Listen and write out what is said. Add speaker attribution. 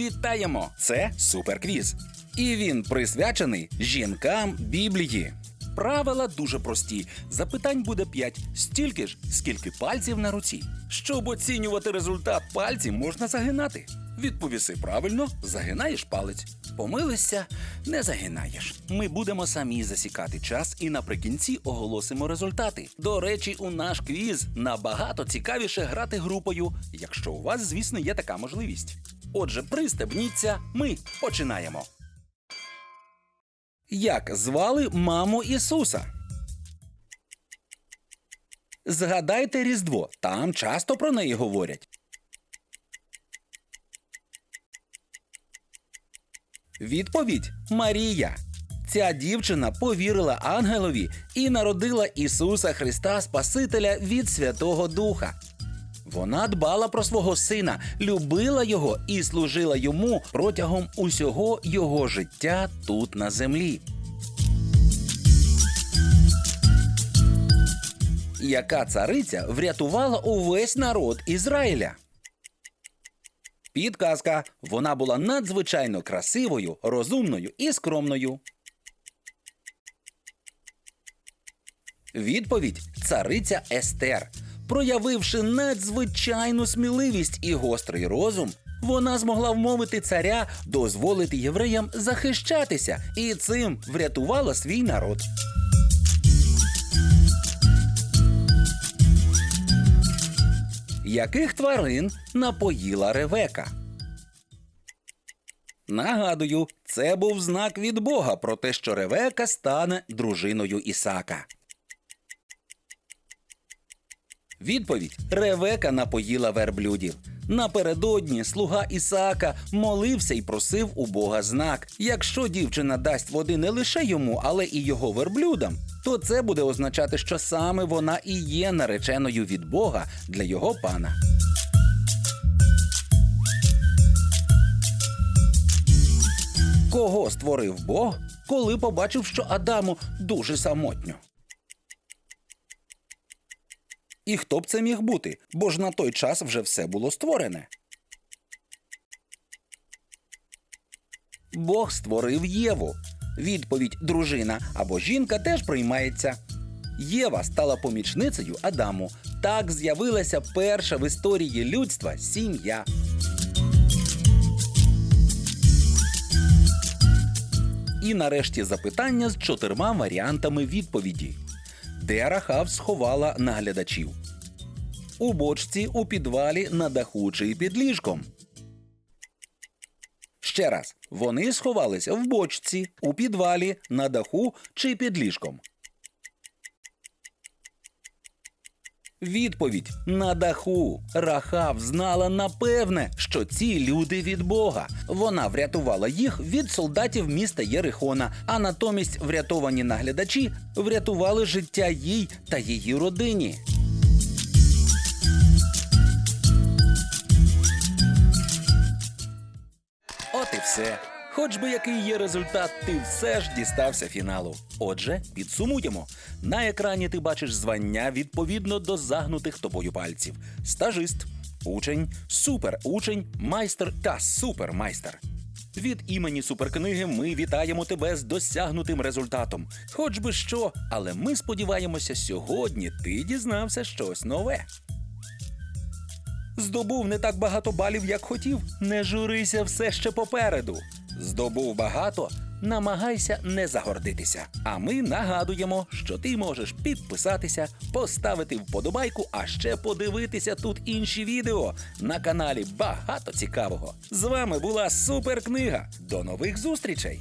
Speaker 1: Вітаємо! Це суперквіз. І він присвячений жінкам Біблії. Правила дуже прості. Запитань буде 5. Стільки ж, скільки пальців на руці. Щоб оцінювати результат пальців, можна загинати. Відповіси правильно, загинаєш палець. Помилишся, не загинаєш. Ми будемо самі засікати час і наприкінці оголосимо результати. До речі, у наш квіз набагато цікавіше грати групою, якщо у вас, звісно, є така можливість. Отже, пристебніться, ми починаємо. Як звали маму Ісуса? Згадайте Різдво, там часто про неї говорять. Відповідь Марія. Ця дівчина повірила ангелові і народила Ісуса Христа Спасителя від Святого Духа. Вона дбала про свого сина, любила його і служила йому протягом усього його життя тут на землі. Яка цариця врятувала увесь народ Ізраїля? Підказка. Вона була надзвичайно красивою, розумною і скромною. Відповідь цариця Естер. Проявивши надзвичайну сміливість і гострий розум, вона змогла вмовити царя дозволити євреям захищатися і цим врятувала свій народ. Яких тварин напоїла Ревека? Нагадую, це був знак від Бога про те, що Ревека стане дружиною Ісака. Відповідь Ревека напоїла верблюдів. Напередодні слуга Ісаака молився і просив у Бога знак. Якщо дівчина дасть води не лише йому, але і його верблюдам, то це буде означати, що саме вона і є нареченою від Бога для його пана. Кого створив Бог, коли побачив, що Адаму дуже самотньо? І хто б це міг бути? Бо ж на той час вже все було створене. Бог створив Єву. Відповідь дружина або жінка теж приймається. Єва стала помічницею Адаму. Так з'явилася перша в історії людства сім'я. І нарешті запитання з чотирма варіантами відповіді. Де Рахав сховала наглядачів? У бочці, у підвалі, на даху чи під ліжком. Ще раз. Вони сховалися в бочці, у підвалі, на даху чи під ліжком. Відповідь на даху. Рахав знала напевне, що ці люди від Бога. Вона врятувала їх від солдатів міста Єрихона, а натомість врятовані наглядачі врятували життя їй та її родині. От і все. Хоч би який є результат, ти все ж дістався фіналу. Отже, підсумуємо. На екрані ти бачиш звання відповідно до загнутих тобою пальців: стажист, учень, суперучень, майстер та супермайстер. Від імені суперкниги ми вітаємо тебе з досягнутим результатом. Хоч би що, але ми сподіваємося, сьогодні ти дізнався щось нове. Здобув не так багато балів, як хотів. Не журися все ще попереду. Здобув багато, намагайся не загордитися. А ми нагадуємо, що ти можеш підписатися, поставити вподобайку, а ще подивитися тут інші відео. На каналі багато цікавого. З вами була суперкнига. До нових зустрічей!